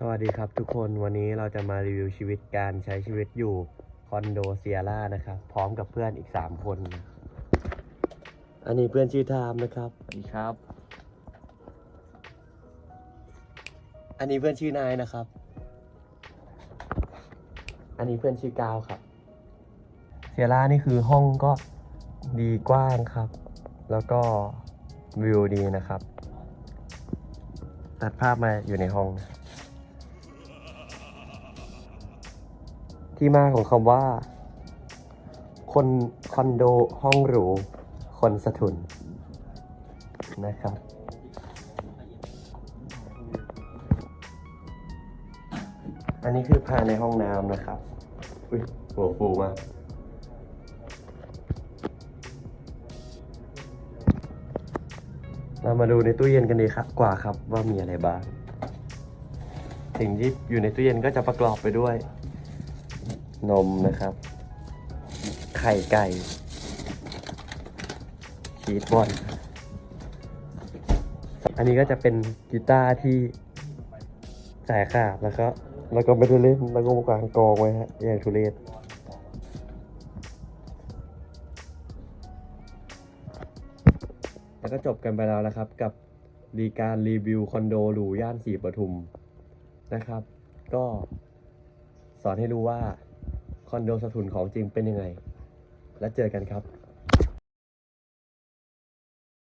สวัสดีครับทุกคนวันนี้เราจะมารีวิวชีวิตการใช้ชีวิตอยู่คอนโดเซียร่านะครับพร้อมกับเพื่อนอีก 3 คนนะอันนี้เพื่อนชื่อไทามนะครับ สวัสดีครับ อันนี้เพื่อนชื่อนายนะครับ อันนี้เพื่อนชื่อกาวครับเซียร่านี่คือห้องก็ดีกว้างครับ แล้วก็วิวดีนะครับ ตัดภาพมาอยู่ในห้อง ที่มาของคำว่า คนคอนโดห้องหรู คนสะทุนนะครับ อันนี้คือภายในห้องน้ำนะครับ อุ้ยหัวฟูมากเรามาดูในตู้เย็นกันดีครับกว่าครับว่ามีอะไรบ้าง สิ่งที่อยู่ในตู้เย็นก็จะประกอบไปด้วย นมนะครับ ไข่ไก่ชีสบอลอันนี้ก็จะเป็นกีตาร์ที่สายขาดแล้วก็แล้วก็ไม่ได้เล่นแล้วก็วางกองไว้ฮะอย่างทุเรศแล้วก็จบกันไปแล้วนะครับ กับรีการรีวิวคอนโดหรูย่านสีปทุมนะครับ ก็สอนให้รู้ว่า คอนโดสถุนของจริงเป็นยังไง แล้วเจอกันครับ